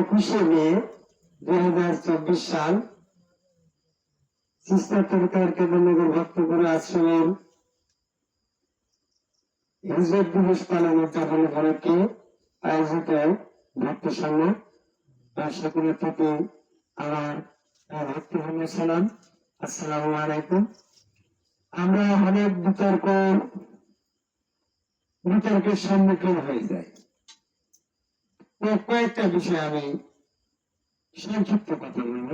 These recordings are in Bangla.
একুশে মে দুই হাজার চব্বিশ সাল সিস্টার তরিকার কেন্দ্রনগর ভক্তপুর আশ্রমের হিজরত দিবস পালন উদযাপন উপলক্ষে আয়োজিত ভক্ত সঙ্গে সকলের প্রতি আমার ভক্তিপূর্ণ সালাম। আসসালামু আলাইকুম। আমরা অনেক বিতর্ক, বিতর্কের সম্মুখীন হয়ে যাই। কয়েকটা বিষয় আমি সংক্ষিপ্ত কথা বলব।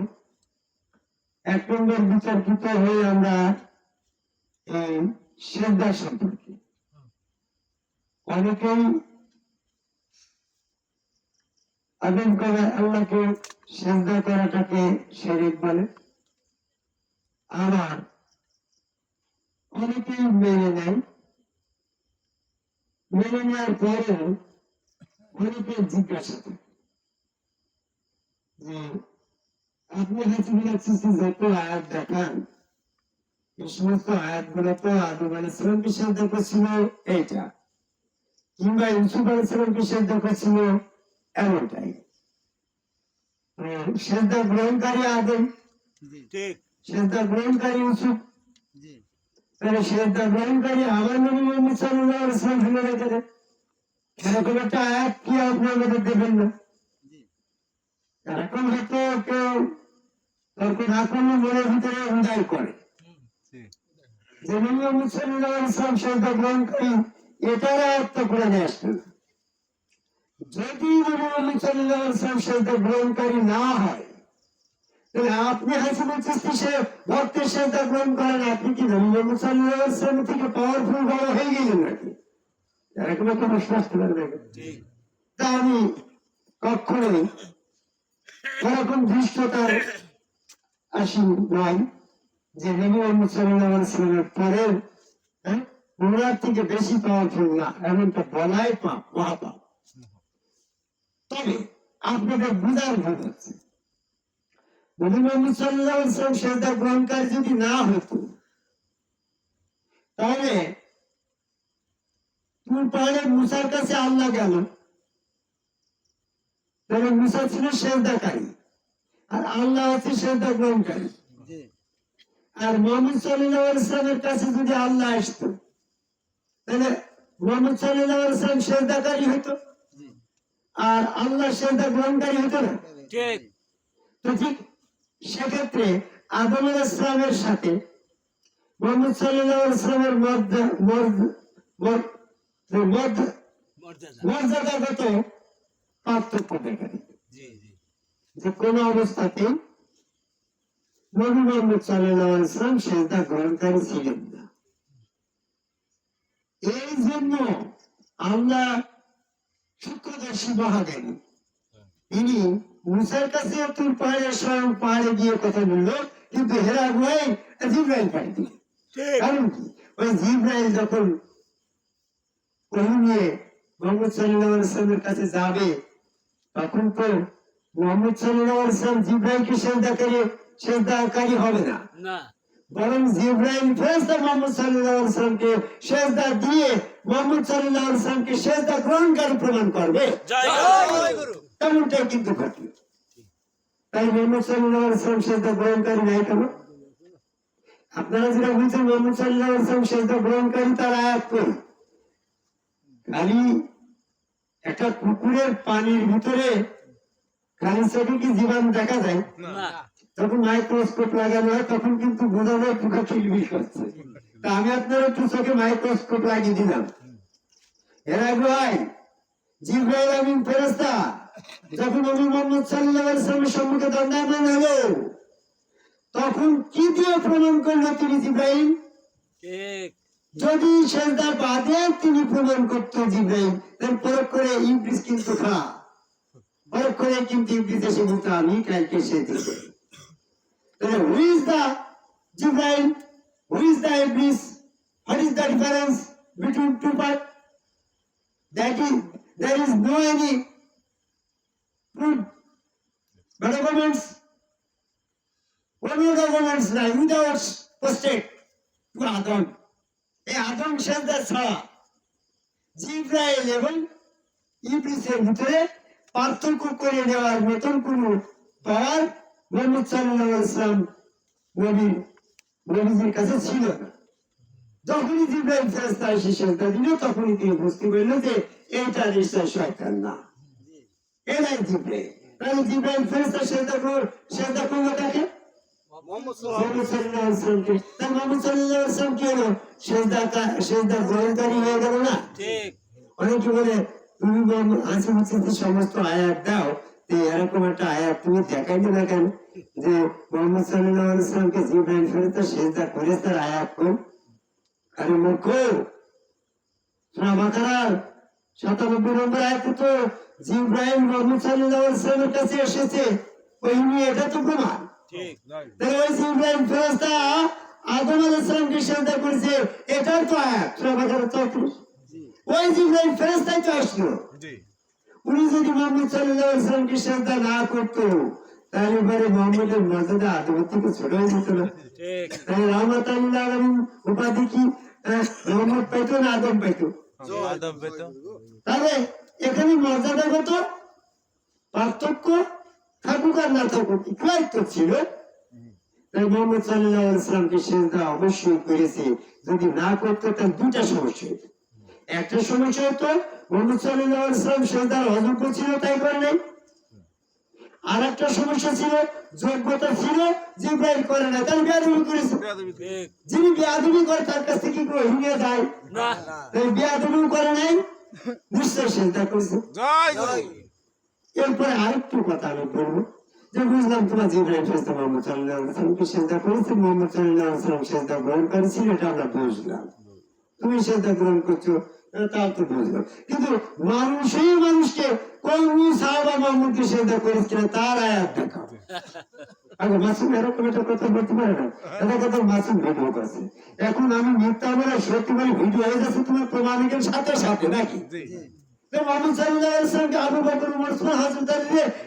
এক নম্বর বিতর্কিত হয়ে আমরা এই শ্রদ্ধা সম্পর্কে। অনেকেই আবেদন করে আল্লাহকে শ্রদ্ধা করাটাকে শরীর বলে। আবার অনেকেই মেনে নেয়। মেনে নেওয়ার পরেও অনেকে জিজ্ঞাসা যে আপনি হাসিবুল সিসি যত আয়াত দেখান এই সমস্ত আয়াতগুলো তো আদম কি সাথে করেছিল এইটা। কিংবা ইউসুফ কি সাথে করেছিল এমনটাই। সেজদা গ্রহণকারী আদম জি গ্রহণকারী ইউসুফ। তাহলে সেজদা গ্রহণকারী আমার নবী মোহাম্মদ ওয়াসাল্লাম রেখে দেয় এরকম একটা আয়াত কি আপনি আমাদের দেবেন না? হয়তো কেউ তর্ক না করলে মনের ভিতরে উদয় করে। জি। যে নবী মোহাম্মদ সাল্লাল্লাহু আলাইহি গ্রহণকারী এটার আয়াত তো করে নিয়ে যদি গ্রহণকারী না হয় তাহলে আপনি হাসিবুল চিস্তি সে ভক্তের সেজদা গ্রহণ করেন আপনি কি আলাইহি ওয়াসাল্লাম থেকে পাওয়ারফুল বড় হয়ে গেলেন নাকি? এরকম একটা আসতে পারবে ঠিক। তা আমি কখনোই এরকম ধৃষ্টতার আসি নয় যে নবী ওয়াসাল্লামের পরের হ্যাঁ ওনার থেকে বেশি পাওয়ারফুল না এমনটা বলাই পাপ মহাপাপ। তবে আপনাদের বুঝার ভুল হচ্ছে। নবী মোহাম্মদ সাল্লাল্লাহু আলাইহি ওয়াসাল্লাম গ্রহণকারী যদি না হতো তাহলে মুসার কাছে আল্লাহ গেল। তাহলে মুসা ছিল সেজদাকারী। আর আল্লাহ আছে সেজদা গ্রহণকারী। আর মোহাম্মদ সাল্লাহ ইসলামের কাছে যদি আল্লাহ আসতো তাহলে মোহাম্মদ সাল্লাহ ইসলাম সেজদাকারী হতো। আর আল্লাহ সেজদা গ্রহণকারী হতো না। তো ঠিক সেক্ষেত্রে আদম ইসলামের সাথে মোহাম্মদ সাল্লাহ ইসলামের মর্যাদা মর্যাদাগত পার্থক্য দেখা যে কোন অবস্থাতে নবী মোহাম্মদ সাল্লাহ ইসলাম সেজদা গ্রহণকারী ছিলেন না। এই জন্য আমরা সূক্ষ্মদর্শী মহাদেবী তিনি মুসার কাছে তুই পাহাড়ে স্বয়ং পাহাড়ে গিয়ে কথা বলল কিন্তু হেরা গুয়াই জিব্রাইল পাড়ি দিল কারণ কি? ওই জিব্রাইল যখন ওহি নিয়ে মোহাম্মদ সাল্লাহ ইসলামের কাছে যাবে তখন তো মোহাম্মদ সাল্লাহ ইসলাম জিব্রাইলকে সেজদাকারী সেজদাকারী হবে না। না। বরং জিব্রাইল ফেরেশতা মোহাম্মদ সাল্লাহ ইসলামকে সেজদা দিয়ে মোহাম্মদ সাল্লাহ ইসলামকে সেজদা গ্রহণকারী প্রমাণ করবে। জয় গুরু। তেমনটাই কিন্তু ঘটল তাই মোহাম্মদ সাল্লাহ ইসলাম সেজদা গ্রহণকারী নাই কেন? আপনারা যেটা বলছেন মোহাম্মদ সাল্লাহ সেজদা গ্রহণকারী তার আয়াত করি খালি একটা পুকুরের পানির ভিতরে খালি চোখে কি জীবাণু দেখা যায়? যখন মাইক্রোস্কোপ লাগানো হয় তখন কিন্তু বোঝা যায় পোকা কিলবিল করছে তা আমি আপনার একটু চোখে মাইক্রোস্কোপ লাগিয়ে দিলাম। এর আগে ভাই জিব্রাইল আমিন ফেরেস্তা যখন নবী মোহাম্মদ সাল্লাল্লাহু আলাইহি সম্মুখে দণ্ডায়মান হলো তখন কি দিয়ে প্রমাণ করল তিনি জিব্রাইল? যদি সেজদার বাদে তিনি প্রমাণ করতো জিব্রাইল তাহলে পরক করে ইবলিস কিন্তু খা। পরক করে কিন্তু ইবলিস এসে বলতো আমি কালকে সে দিবে তাহলে is the is the what is the difference between two part that is there is no any proof but arguments one of the arguments নাই without posted এই আদম সেজদা ছাড়া জিব্রাইল এবং ইবলিসের ভিতরে পার্থক্য করে নেওয়ার মতন কোন পাওয়ার মোহাম্মদ সাল্লাহ ইসলাম নবী, নবীজির কাছে ছিল না। যখনই জিব্রাইল ফেরেস্তা এসে সেজদা দিল, তখনই তিনি বুঝতে পারল যে এটা নিশ্চয় শয়তান না। এরাই জিব্রাইল। তাহলে জিব্রাইল ফেরেস্তা সেজদা সেজদা করল কাকে? মোহাম্মদ সাল্লাল্লাহু আলাইহি ওয়াসাল্লামকে তাই মোহাম্মদ সাল্লাল্লাহু আলাইহি ওয়াসাল্লাম কি হলো? সেজদা সেজদা গ্রহণকারী হয়ে গেল না? ঠিক। অনেকে বলে তুমি মোহাম্মদ হাসিম সমস্ত আয়াত দাও। এরকম একটা আয়াত তুমি দেখাইলে না কেন? যে মোহাম্মদ সাল্লাল্লাহু আলাইহি ওয়াসাল্লামকে জিব্রাইল সেজদা করে তার আয়াত কোন আরে বাকারার 97 নম্বর আয়াতে তো জিব্রাইল মোহাম্মদ আলাইহি কাছে এসেছে। ওই নিয়ে এটা তো প্রমাণ। আদম আলাইহিস সালামকে সেজদা করেছে এটার তো আয়াত সূরা বাকারা 34 ওই যে ইব্রাহিম তো আসলো। উনি যদি মোহাম্মদ সাল্লাল্লাহু আলাইহি সাল্লামকে না করতো তাহলে পরে মোহাম্মদের মর্যাদা আদমের থেকে ছোট হয়ে যেত না। তাহলে রহমতুল্লাহ আলমিন উপাধি কি? মোহাম্মদ পাইতো না আদম পাইতো আদম পেত। তাহলে এখানে মর্যাদাগত পার্থক্য? থাকুক আর না থাকুক ইকরাই তো ছিল। তাই মোহাম্মদ সাল্লাহ ইসলামকে সেজদা অবশ্যই করেছে। যদি না করতো তার দুটা সমস্যা হতো একটা সমস্যা হতো মোহাম্মদ সাল্লাহ ইসলাম সেজদার অযোগ্য ছিল তাই আর একটা সমস্যা ছিল যোগ্যতা ছিল জিব্রাইল করে না তাহলে বেয়াদবি করেছে। যিনি বেয়াদবি করে তার কাছ থেকে কি গ্রহণ নিয়ে যায়? তাই বেয়াদবি করে নাই নিশ্চয় সেজদা করেছে। এরপরে আরেকটু কথা আমি বলব, যে বুঝলাম তোমার জিব্রাইল ফেরেশতা মোহাম্মদ সাল্লাল্লাহু আলাইহি ওয়াসাল্লামকে সিজদা করেছে? মোহাম্মদ ওয়াসাল্লাম গ্রহণ করেছিল, এটা আমরা বুঝলাম। তুমি সিজদা গ্রহণ করছ সিজদা না? করছে। এখন আমি মিথ্যা বলে সত্যি বলে ভিডিও হয়ে তোমার প্রমাণিকের সাথে সাথে, নাকি? আবু বকর ওসমান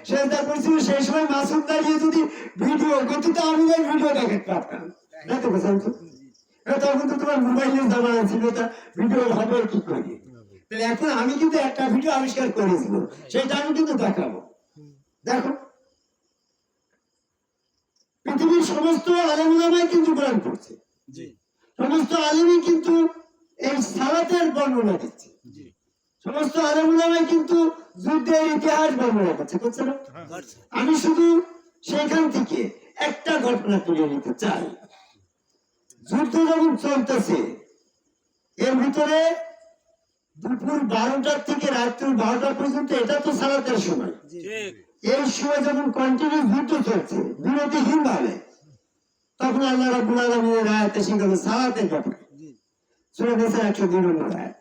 সেজদা করেছিল সেই সময় মাসুম দাঁড়িয়ে যদি ভিডিও করতে তো আমি ভিডিও দেখাতে পারতাম। দেখো তো? এটা তখন তো তোমার মোবাইলের জামানা ছিল তা ভিডিও হবে কি করে। তাহলে এখন আমি কিন্তু একটা ভিডিও আবিষ্কার করেছিল সেটা আমি কিন্তু দেখাবো। দেখো। পৃথিবীর সমস্ত আলেমুলামাই কিন্তু পড়ছে। জি। সমস্ত আলেমই কিন্তু এই সালাতের বর্ণনা দিচ্ছে। জি। সমস্ত আলেমুলামাই কিন্তু যুদ্ধের ইতিহাস বর্ণনা করছে করছে না? আমি শুধু সেখান থেকে একটা ঘটনা তুলে নিতে চাই। যুদ্ধ যখন চলতেছে এর ভিতরে দুপুর বারোটার থেকে রাত্রি বারোটা পর্যন্ত এটা তো সালাতের সময়। এই সময় যখন কন্টিনিউ যুদ্ধ চলছে বিরতিহীন ভাবে তখন আল্লাহ রাব্বুল আলামিনের আয়াত এসে গেল সালাতের ব্যাপারে। সূরা নিসা 102 নম্বর আয়াত।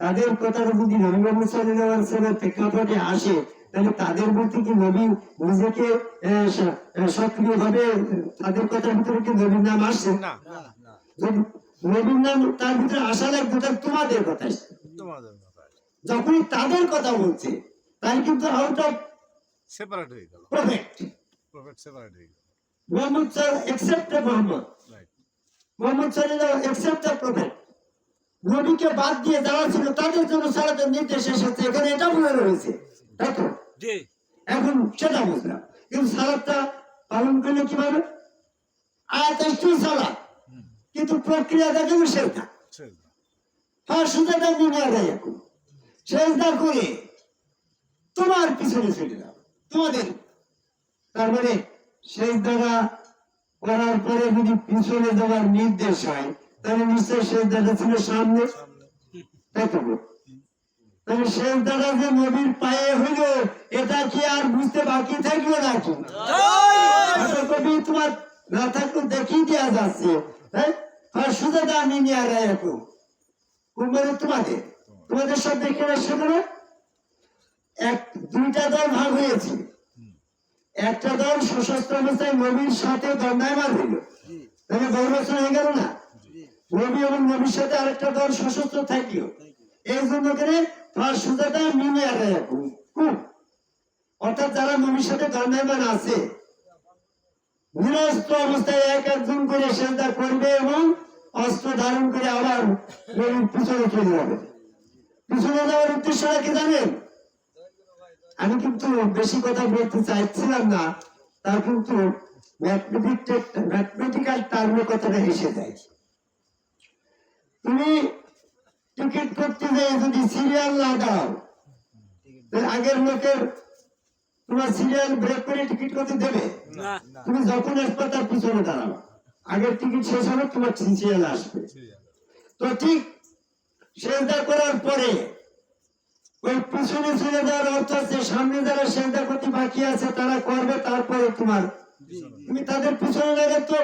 তাদের কথাটা যদি নবী মোহাম্মদ সাল্লাল্লাহু প্রেক্ষাপটে আসে তাহলে তাদের মধ্যে কি নবী নিজেকে আহ, স- আহ, সক্রিয়ভাবে তাদের কথার ভিতরে কি নবীর নাম আসছে? না। যদি নবীর নাম তার ভিতরে আসা লাগবে তাহলে তোমাদের কথা যখনই তাদের কথা বলছে তাই কিন্তু আউট অফ সেপারেট হয়ে গেল। প্রফেক্ট প্রফেট সেপারেট হয়ে গেল। Muhammad sir except Muhammad Muhammad except the prophet নবীকে বাদ দিয়ে যারা ছিল তাদের জন্য সালাতের নির্দেশ এসেছে। এখানে এটা বলে রয়েছে তাই তো? এখন সেটা বুঝলাম। কিন্তু সালাদটা পালন করলে কীভাবে? আয়াত সালাদ কিন্তু প্রক্রিয়া দেখেন সেটা দাও। হ্যাঁ সুজাটা মিলিয়ে দেয় এখন। সেজদা করে তোমার পিছনে চলে যাও। তোমাদের। তার মানে সেজদাটা করার পরে যদি পিছনে যাওয়ার নির্দেশ হয় তাহলে যাচ্ছে হ্যাঁ? তোমাদের? তোমাদের সব দেখে আসছে না এক, দুইটা দল ভাগ হয়ে বলেছি একটা দল সশস্ত্র অবস্থায় নবীর সাথে দণ্ডায়মান হইল। তাহলে বহু বছর হয়ে গেল না? নবী এবং নবীর সাথে আরেকটা দল সশস্ত্র থাকল এই জন্য করে তোমার সুজাটা আগে রাখুন অর্থাৎ যারা নবীর সাথে দণ্ডায়মান আছে নিরস্ত্র অবস্থায় এক একজন করে সেজদা করবে এবং অস্ত্র ধারণ করে আবার পিছনে চলে যাবে। পিছনে যাওয়ার উদ্দেশ্যটা কি জানেন? আমি কিন্তু বেশি কথা বলতে চাইছিলাম না তা কিন্তু ম্যাথমেটিক্যাল টার্মে কথাটা এসে যায়। তুমি টিকিট করতে যাই যদি সিরিয়াল না দাও আগের লোকের তোমার সিরিয়াল ব্রেক করে টিকিট করতে দেবে? তুমি যখন আসবে তার পিছনে দাঁড়াবে আগের টিকিট শেষ হবে তোমার সিরিয়াল আসবে। তো ঠিক সেজদা করার পরে ওই পিছনে চলে যাওয়ার অর্থ আছে সামনে যারা সেজদা করতে বাকি আছে তারা করবে তারপরে তোমার তুমি তাদের পিছনে লাগে তো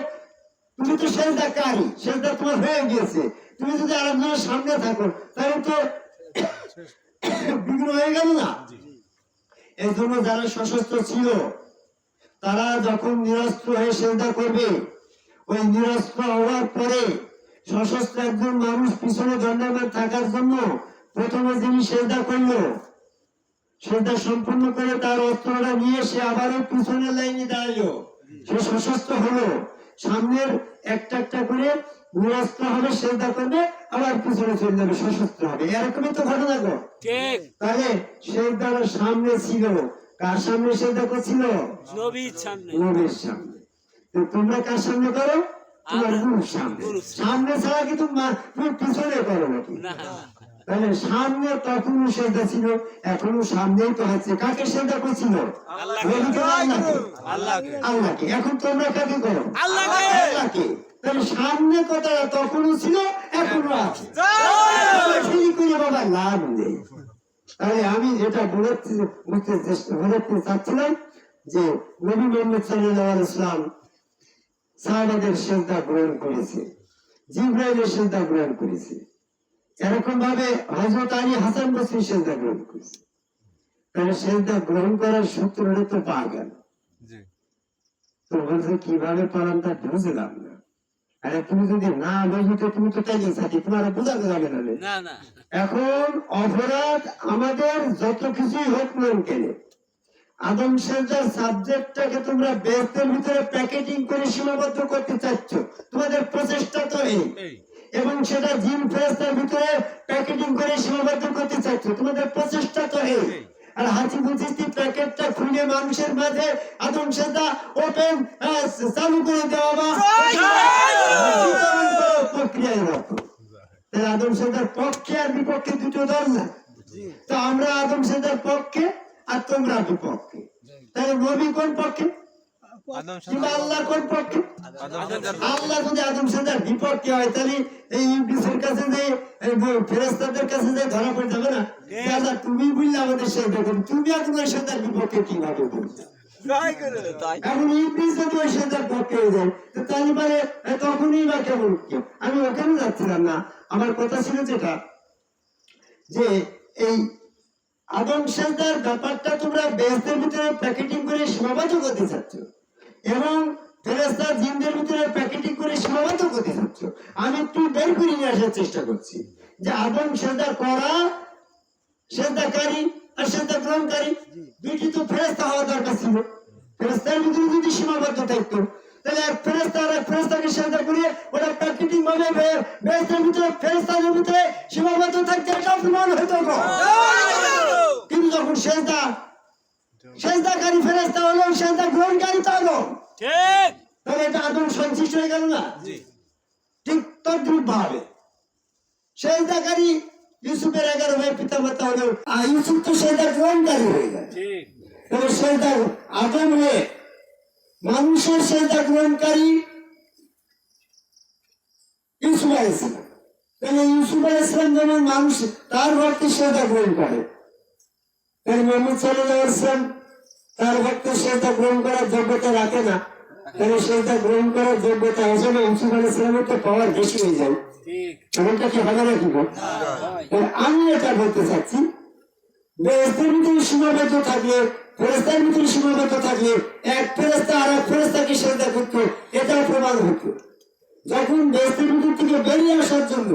তুমি তো সেজদা কারি সেজদা তোমার হয়ে গিয়েছে। তুমি যদি আরেকজনের সামনে থাকো তাহলে তো বিঘ্ন হয়ে গেল না? এই জন্য যারা সশস্ত্র ছিল তারা যখন নিরস্ত্র হয়ে সেজদা করবে ওই নিরস্ত্র হওয়ার পরে সশস্ত্র একজন মানুষ পিছনে দণ্ডায়মান থাকার জন্য প্রথমে যিনি সেজদা করল সেজদা সম্পূর্ণ করে তার অস্ত্রটা নিয়ে সে আবারও পিছনে লাইনে দাঁড়াল। সে সশস্ত্র হলো। সামনের একটা একটা করে নিরস্ত্র হবে করবে আবার পিছনে চলে যাবে সশস্ত্র হবে। এরকমই তো ঘটনা গো। তাহলে সামনে ছিল কার সামনে? করছিল নবীর সামনে। নবীর সামনে। তো তোমরা কার সামনে করো? তোমার গুরুর সামনে। সামনে। ছাড়া কি তুমি তুমি পিছনে করো নাকি? তাহলে সামনে তখনও সেজদা ছিল এখনও সামনেই তো আছে। কাকে সেজদা করছিল আল্লাহকে। এখন তোমরা কাকে করো? আল্লাহকে। তাহলে সামনে কথাটা তখনও ছিল এখনও আছে। বাবা লাভ নেই। তাহলে আমি যেটা বোঝাচ্ছি বুঝতে চেষ্টা বোঝাতে চাচ্ছিলাম যে নবী মোহাম্মদ সাল্লাহ ইসলাম সাহাবাদের সেজদা গ্রহণ করেছে। জিব্রাইলের সেজদা গ্রহণ করেছে। এরকম ভাবে হজরত আলী হাসান বসরি সেজদা গ্রহণ করেছে। তাহলে সেজদা গ্রহণ করার সূত্রটা তো পাওয়া গেল। তো বলছে কীভাবে পালাম তা বুঝলাম না আরে তুমি যদি না বুঝতে তুমি তো তাই সাথে তোমার বোঝাতে যাবে না এখন অপরাধ আমাদের যত কিছুই হোক কেন আদম সেজার সাবজেক্টটাকে তোমরা বেস্টের ভিতরে প্যাকেটিং করে সীমাবদ্ধ করতে চাচ্ছ। তোমাদের প্রচেষ্টা তো এই। এবং সেটা জিম ফেরেস্তার ভিতরে প্যাকেটিং করে সীমাবদ্ধ করতে চাচ্ছ তোমাদের প্রচেষ্টা তো এই। আর হাসি বুঝিস্তি প্যাকেটটা খুলে মানুষের মাঝে আদম সেজা ওপেন চালু করে দেওয়া বা প্রক্রিয়ায় রত আদম সেজার পক্ষে আর বিপক্ষে দুটো দল না। তো আমরা আদম সেজার পক্ষে আর তোমরা বিপক্ষে তাহলে নবী কোন পক্ষে? কিংবা আল্লাহ কোন পক্ষে আদম সাজার আল্লাহ যদি আদম বিপক্ষে হয় তাহলে এই কাছে যে ফেরেস্তাদের কাছে যে ধরা পড়ে যাবে না? আল্লাহ তুমি বুঝলে আমাদের করি তুমি আদমের বিপক্ষে কীভাবে বলছো? এখন ইবলিস যদি ওই সেজার পক্ষে হয়ে যায়। তাহলে পারে তখনই বা কেমন? আমি ওখানে যাচ্ছিলাম না। আমার কথা ছিল যেটা যে এই আদম সেজদার ব্যাপারটা তোমরা বেসদের ভিতরে প্যাকেটিং করে সীমাবদ্ধ করতে চাচ্ছ। এবং ফেরেস্তা জিনদের ভিতরে প্যাকেটিং করে সীমাবদ্ধ করতে চাচ্ছ আমি একটু বের করে নিয়ে আসার চেষ্টা করছি। যে আদম সেজদা করা সেজদাকারী আর সেজদা গ্রহণকারী দুইটি তো ফেরেস্তা হওয়া দরকার ছিল। ফেরেস্তার ভিতরে যদি সীমাবদ্ধ থাকতো তাহলে এক ফেরেস্তা আর এক ফেরেস্তাকে সেজদা করিয়ে ওটা প্যাকেটিং ভাবে বে- ভিতরে ফেরেস্তাদের ভিতরে সীমাবদ্ধ থাকতে এটা প্রমাণ হতো গো। কিন্তু যখন সেজদা সেজদাকারী ফেরেস্তা হলো সেজদা গ্রহণকারী তো হলো। ঠিক। তাহলে এটা আদম সন্তুষ্ট হয়ে গেল না? জি। ঠিক তদ্রুপ ভাবে। সেজদাকারী ইউসুফের এগারো ভাই পিতা মাতা হলো আর ইউসুফ তো সেজদা গ্রহণকারী হয়ে গেল। ঠিক তবে সেজদা আদম হয়ে মানুষের সেজদা গ্রহণকারী ইউসুফ আলাইসালাম তাহলে ইউসুফ আলাইসালাম যেমন মানুষ তার ভক্তি সেজদা গ্রহণ করে তাহলে মোহাম্মদ সাল্লাম তার ভক্ত সেজদা গ্রহণ করার যোগ্যতা রাখে না। তাহলে সেজদা গ্রহণ করার যোগ্যতা আসলে ইউসুফ আলাইসালামের তো পাওয়ার বেশি হয়ে যায়। এমনটা কি হবে না আমি এটা বলতে চাচ্ছি বেহেস্তের ভিতরে সীমাবদ্ধ থাকলে ফেরেস্তার ভিতরে সীমাবদ্ধ থাকলে এক ফেরেস্তা আর এক ফেরেস্তাকে করতো এটাও প্রমাণ হতো। যখন বেহেস্তের ভিতর থেকে বেরিয়ে আসার জন্য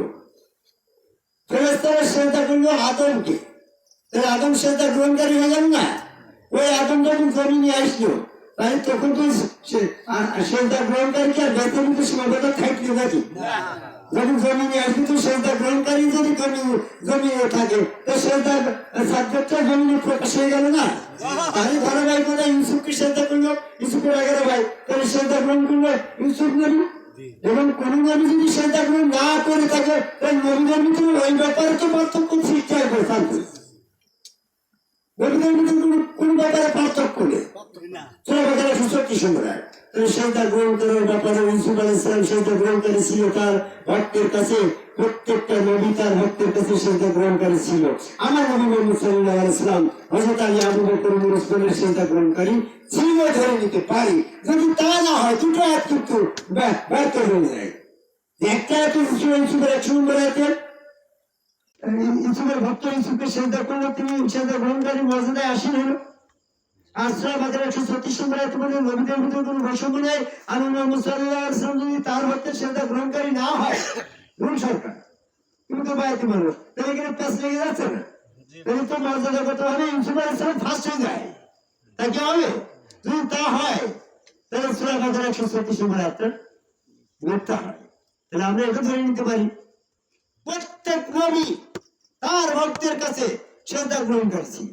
ফেরেস্তারা সেজদা করল আদমকে। তাহলে আদম সেজদা গ্রহণকারী হয়ে যান না। ওই আদম যখন জমিনে আসলো তাহলে তখন তো সেজদা গ্রহণকারী আর ভিতরে সীমাবদ্ধ থাকল নাকি? যখন জমিনে আসবে তো সেজদা গ্রহণকারী যদি জমিনে জমিনে থাকে, তো সেজদা সাবজেক্টটা জমিনে প্রকাশ হয়ে গেল না? তাহলে ধরো ভাই কোথায় ইউসুফকে সেজদা করল, ইউসুফের এগারো ভাই। তাহলে সেজদা গ্রহণ করল ইউসুফ নবী? এবং কোন নবী যদি সেজদা গ্রহণ না করে থাকে, তাহলে নবীদের ভিতরে ওই ব্যাপারে তো পার্থক্য সৃষ্টি শান্তি নবীদের ভিতরে কোন কোন ব্যাপারে পার্থক্য নেই বাজারে সুশক্তি সম্রাট সেটা গ্রহণ করার ব্যাপারে ইউসুফ আলাহ ইসলাম সেটা গ্রহণকারী ছিল তার ভক্তের কাছে প্রত্যেকটা নবী তার ভক্তের কাছে সেটা গ্রহণকারী ছিল আমার নবী মোহাম্মদ সাল্লাহ ইসলাম হজরত আলী আবু বকর মুরসলের সেটা গ্রহণকারী ছিল ধরে নিতে পারি যদি তা না হয় দুটো এক কিন্তু ব্যর্থ হয়ে যায় একটা ইউসুফের ভক্ত ইউসুফকে সেজদা করল তিনি সেজদা গ্রহণকারী মর্যাদায় আসীন হলো। সূরা বাকারা একশো ছত্রিশ নম্বর বলে নবীদের ভিতরে কোনো বৈষম্য নেই। আলাইহি ওয়াসাল্লাম যদি তার ভক্তের সেজদা গ্রহণকারী না হয় কোন সরকার তুমি তো বায়াতি মানুষ তাহলে এখানে প্যাস লেগে যাচ্ছে না। তাহলে তো মর্যাদা করতে হবে ইউসুফ আলাইহিস সালাম ফার্স্ট হয়ে যায়। তা কি হবে? যদি তা হয় তাহলে সূরা বাকারা একশো ছত্রিশ নম্বর আয়াতটা মিথ্যা হয়। তাহলে আমরা এটা ধরে নিতে পারি। প্রত্যেক নবী তার ভক্তের কাছে শ্রদ্ধা গ্রহণ করেছিল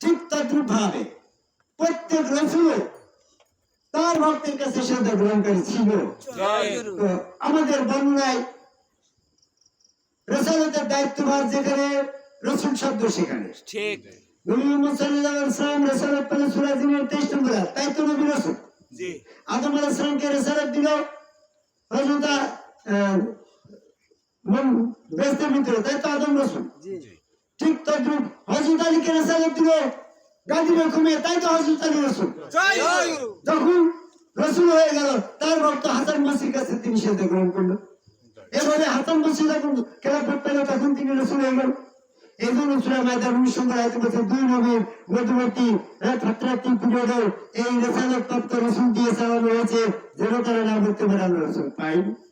ঠিক তদ্রুপ ভাবে প্রত্যেক রসুল তার ভক্তের কাছে শ্রদ্ধা গ্রহণকারী ছিল তো আমাদের বর্ণনায় রসালতের দায়িত্বভার যেখানে রসুল শব্দ সেখানে। ঠিক। নবী মোহাম্মদ সাল্লাল্লাহু আলাইহি ওয়াসাল্লাম রসালত পেলে সূরা জিনের 23 নম্বর আয়াত। তাই তো নবী রসুল? আদম আলাইহিস সালামকে রিসালাত দিল। হযরত মন- ভিতরে তাই তো আদম রসুল। ঠিক তদ্রুপ হযরত আলীকে রিসালাত দিল গান্ধী রকমে তাই তো হযরত আলী রসুল। যখন রসুল হয়ে গেল তার ভক্ত হাসান বসির কাছে তিনি সেটা গ্রহণ করল। এভাবে হাসান বসি যখন খেলাফত পেল তখন তিনি রসুল হয়ে গেল। এই জন্য সুরা মায়দার উনিশ নম্বর বলছে দুই নবীর মধ্যবর্তী ফাত্রাত্তি পিরিয়ডে এই রেসালত প্রাপ্ত রসুল দিয়ে চালানো হয়েছে যেন তারা না বলতে পারে আমরা রসুল। পাইনি।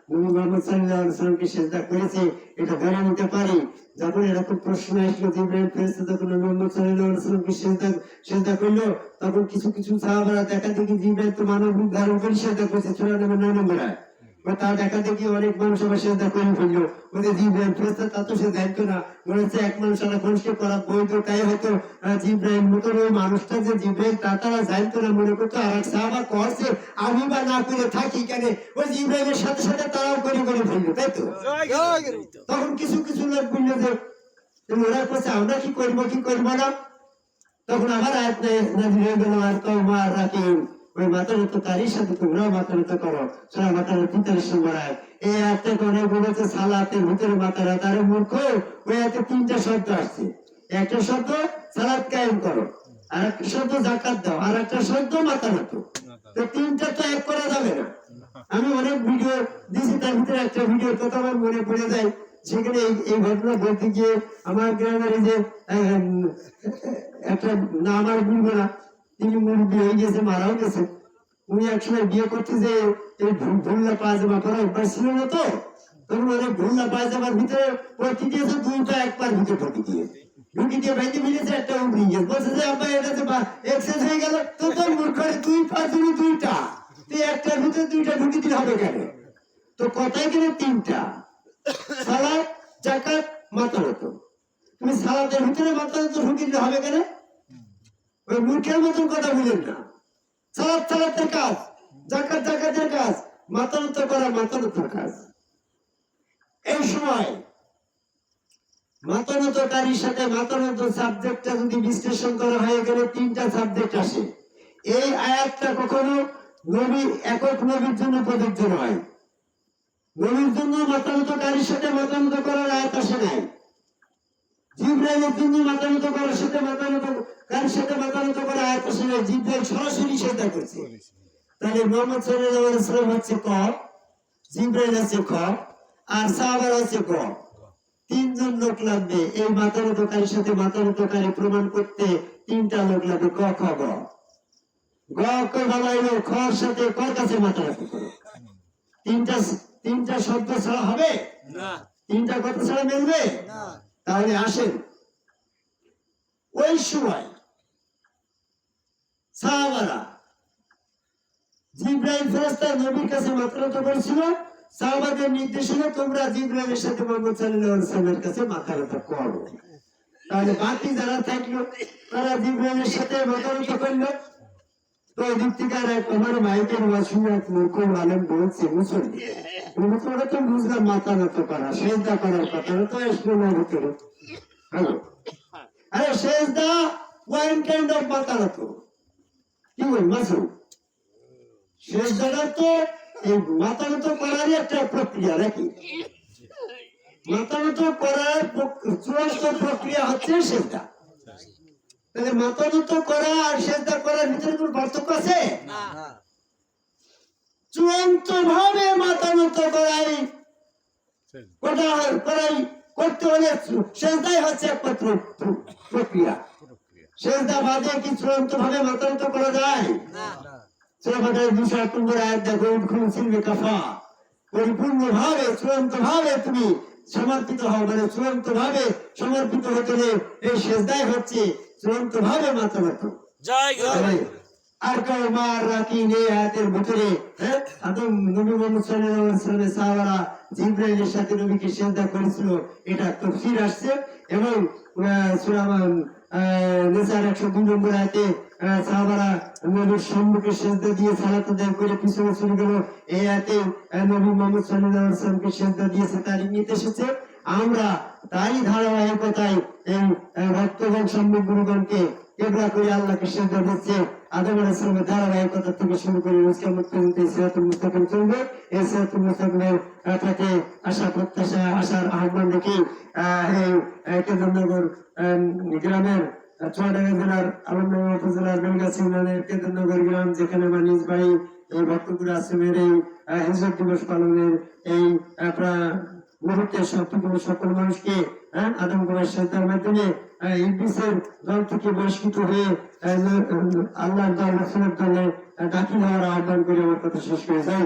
মোহাম্মদ সাল্লাল্লাহু আলাইহি ওয়াসাল্লামকে সেজদা করেছে, এটা ধরে পারি। যখন এরকম প্রশ্ন আসলো জিব্রাইল ফেরেস্তা যখন নবী মোহাম্মদ সাল্লাল্লাহু আলাইহি ওয়াসাল্লামকে সেজদা সেজদা করল, তখন কিছু কিছু সাহাবারা দেখা দেখি জিব্রাইল তো মানব রূপ ধারণ করে সেজদা করছে। নম্বর 9 নম্বর আয়াত বা তার দেখা দেখি অনেক মানুষ আবার সেজদা করে ফেলল ওদের জিব্রাইল ফেরেস্তা তা তো সে জানতো না। মনে হচ্ছে এক মানুষ সারা মানুষকে করা বৈধ, তাই হয়তো জিব্রাইল মতন ওই মানুষটা যে জিব্রাইল, তা তারা জানতো না। মনে করতো, আর এক সাহাবা করছে, আমি বা না করে থাকি কেন? ওই জিব্রাইলের সাথে সাথে তারাও করে করে ফেলল, তাই তো? তখন কিছু কিছু লোক বলল যে ওরা করছে আমরা কি করব কি করব না? তখন আবার আয়াত নাজির হয়ে গেল আর কওমা রাকিম। ওই মাতানত কারির সাথে তোমরাও মাতানত করো। সূরা মাতানত 43 নম্বর আয়াত এই আয়াতে করে বলেছে সালাতের ভিতরে মাতারা, তারে মূর্খ, ওই আয়াতে তিনটা শব্দ আসছে। একটা শব্দ, সালাত কায়েম করো। আর একটা শব্দ জাকাত দাও। আর একটা শব্দ, মাতানত। তো তিনটা তো এক করা যাবে না। আমি অনেক ভিডিও দিয়েছি, তার ভিতরে একটা ভিডিও কথা আমার মনে পড়ে যায়। সেখানে এই ঘটনা বলতে গিয়ে আমার গ্রামের যে একটা, না, আমার বলব না তিনি মুরব্বী হয়ে গেছে মারাও গেছে, উনি একসময় বিয়ে করতে যে এই ভুল্লা পায়জামা পরা অভ্যাস ছিল না তো? তখন অনেক ভুল্লা পায়জামার ভিতরে পড়তে দিয়েছে? দুইটা এক পার ভিতরে দিয়ে। ঢুকি দিয়ে দুই দিবি দুইটা। তুই একটার ভিতরে দুইটা ঢুকি দিলে হবে কেন? তো তিনটা। তুমি ভিতরে ঢুকি দিলে হবে কেন? মূর্খের মতন কথা বলেন না। কাজ, জাকাত, জাকাতের কাজ মাতানত করা কাজ। এই সময় মাতানতকারীর সাথে মাতানত সাবজেক্টটা যদি বিশ্লেষণ করা হয় এখানে তিনটা সাবজেক্ট আসে। এই আয়াতটা কখনো নবী, একক নবীর জন্য প্রযোজ্য নয়। নবীর জন্য মতামতকারীর সাথে মতামত করার আয়াত আসে নাই। জিব্রাইলের করার সাথে কারীর সাথে আয়াত নাই জিব্রাইল সরাসরি সেটা করছে। তাহলে মোহাম্মদ সাল্লাল্লাহু আলাইহি সাল্লাম হচ্ছে ক? জিব্রাইল আছে খ? আর সাহাবার আছে ক? তিনজন লোক লাগবে। এই মাতামতকারীর সাথে মাতামতকারী প্রমাণ করতে তিনটা লোক লাগবে। ক খ গ। গ ক খর সাথে কর কাছে মাতামাতি করো। তিনটা তিনটা শব্দ ছাড়া হবে? না। তিনটা কথা ছাড়া মিলবে? তাহলে আসেন। ওই সময় সাহাবারা জিব্রাইল ফেরেশতা নবীর কাছে মাত্রাত করেছিল, সাহাবাদের নির্দেশনা, তোমরা জিব্রাইলের সাথে মোহাম্মদ ওয়াসাল্লামের কাছে মাথারত করো। তাহলে বাকি যারা থাকল, তারা জিব্রাইলের সাথে মাথারত করল। তো এদিক থেকে আর এক মাইকের ওয়াসিনে এক মূর্খ বলছে মুসলিম মুসলিমরা তো বুঝলাম মাথা নত করা, সেজদা করার কথা তো আসলো না ভিতরে। আরে সেজদা ওয়ান কাইন্ড অফ মাথা নত কি বল মাসুম সেজদাটা তো এই মাথা নত করারই একটা প্রক্রিয়া নাকি? মাথা নত করার চূড়ান্ত প্রক্রিয়া হচ্ছে সেজদা। তাহলে মাথা নত করা আর সেজদা করার ভিতরে কোনো পার্থক্য আছে? চূড়ান্ত ভাবে মাথা নত করাই করা করাই করতে হলে সেজদাই হচ্ছে একমাত্র প্রক্রিয়া। সেজদা বাদে কি চূড়ান্ত ভাবে মাথা নত করা যায়? দুশো এক নম্বর আয়াত দেখো উদ্খুল সিলবে কাফা। পরিপূর্ণ ভাবে চূড়ান্ত ভাবে তুমি সমর্পিত হও মানে চূড়ান্ত ভাবে সমর্পিত হতে এই সেজদাই হচ্ছে চূড়ান্ত ভাবে মাথা নত জয় গুরু। আর কেউ মার রাখি নেই ভিতরে হ্যাঁ? নবী মোহাম্মদ সাল্লাল্লাহু সাহাবারা জিব্রাইলের সাথে নবীকে সিজদা করেছিল। এটা তাফসীর আসছে এবং আহ, সূরা আহ, নিসার 102 নম্বর আয়াতে আহ, সাহাবারা নবীর সম্মুখে সিজদা দিয়ে সালাত আদায় করে পিছনে চলে গেল। এই আহ, নবী মোহাম্মদ সাল্লাল্লাহু আলাইহি ওয়াসাল্লামকে দিয়েছে তার ইঙ্গিত এসেছে আমরা তারই ধারাবাহিকতায় সম্মুখ গুরুগণকে করে ধারাবাহিকতা থেকে শুরু করে মুসলিম সিরাতুল মুস্তাকিম চলবে। এই সিরাতুল মুস্তাকিমের আশা প্রত্যাশা আশার আহ্বান কেন্দ্রনগর গ্রামের চুয়াডাঙ্গা জেলার আলমনগর উপজেলার বেলগাছি ইউনিয়নের কেন্দ্রনগর গ্রাম যেখানে আমার নিজ বাড়ি এই ভক্তপুর আশ্রমের এই আহ, হিজরত দিবস পালনের এই আহ, প্রা- মুহূর্তে সবটুকু সকল মানুষকে হ্যাঁ, আদম করার সান্তার মাধ্যমে আহ, ইবলিসের দল থেকে বহিষ্কৃত হয়ে আহ, আল্লাহর দল রসুলের দলে দাখিল হওয়ার আহ্বান করে আমার কথা শেষ করে যাই।